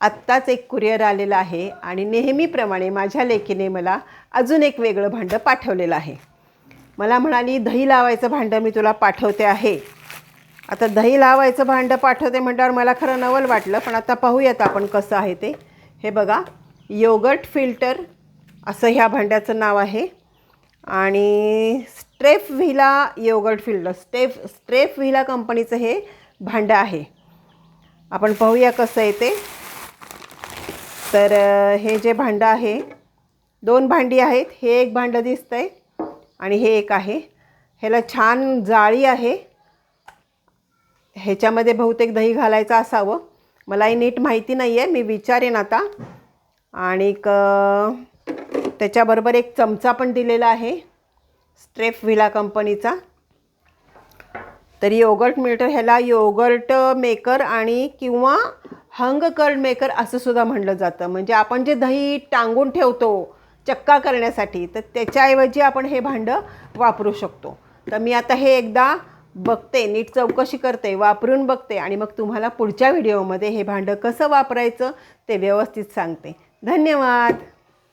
आत्ताच एक कुरिअर आलेला आहे आणि नेहमीप्रमाणे माझ्या लेकीने मला अजून एक वेगळं भांडं पाठवलेलं आहे. मला म्हणाली दही लावायचं भांडं मी तुला पाठवते आहे. आता दही लावायचं भांडं पाठवते म्हटल्यावर मला खरं नवल वाटलं पण आता पाहूयात आपण कसं आहे ते. हे बघा योगर्ट फिल्टर असं ह्या भांड्याचं नाव आहे. आणि स्ट्रेफ व्हिला योगर्ट फिल्टर स्टेफ स्ट्रेफ व्हिला कंपनीचं हे भांडं आहे. आपण पाहूया कसं आहे ते. तर हे जे भांडं आहे दोन भांडी आहेत. हे एक भांडं दिसतं आहे आणि हे एक आहे. ह्याला छान जाळी आहे. ह्याच्यामध्ये बहुतेक दही घालायचं असावं. मलाही नीट माहिती नाही आहे मी विचारेन आता. आणि क त्याच्याबरोबर एक चमचा पण दिलेला आहे. स्ट्रेफ व्हिला कंपनीचा. तर योगर्ट मिल्टर ह्याला योगर्ट मेकर आणि किंवा हंग कर्ड मेकर असं सुद्धा म्हणलं जातं. म्हणजे आपण जे दही टांगून ठेवतो चक्का करण्यासाठी तर त्याच्याऐवजी आपण हे भांडं वापरू शकतो. तर मी आता हे एकदा बघते नीट चौकशी करते वापरून बघते आणि मग तुम्हाला पुढच्या व्हिडिओमध्ये हे भांडं कसं वापरायचं ते व्यवस्थित सांगते. धन्यवाद!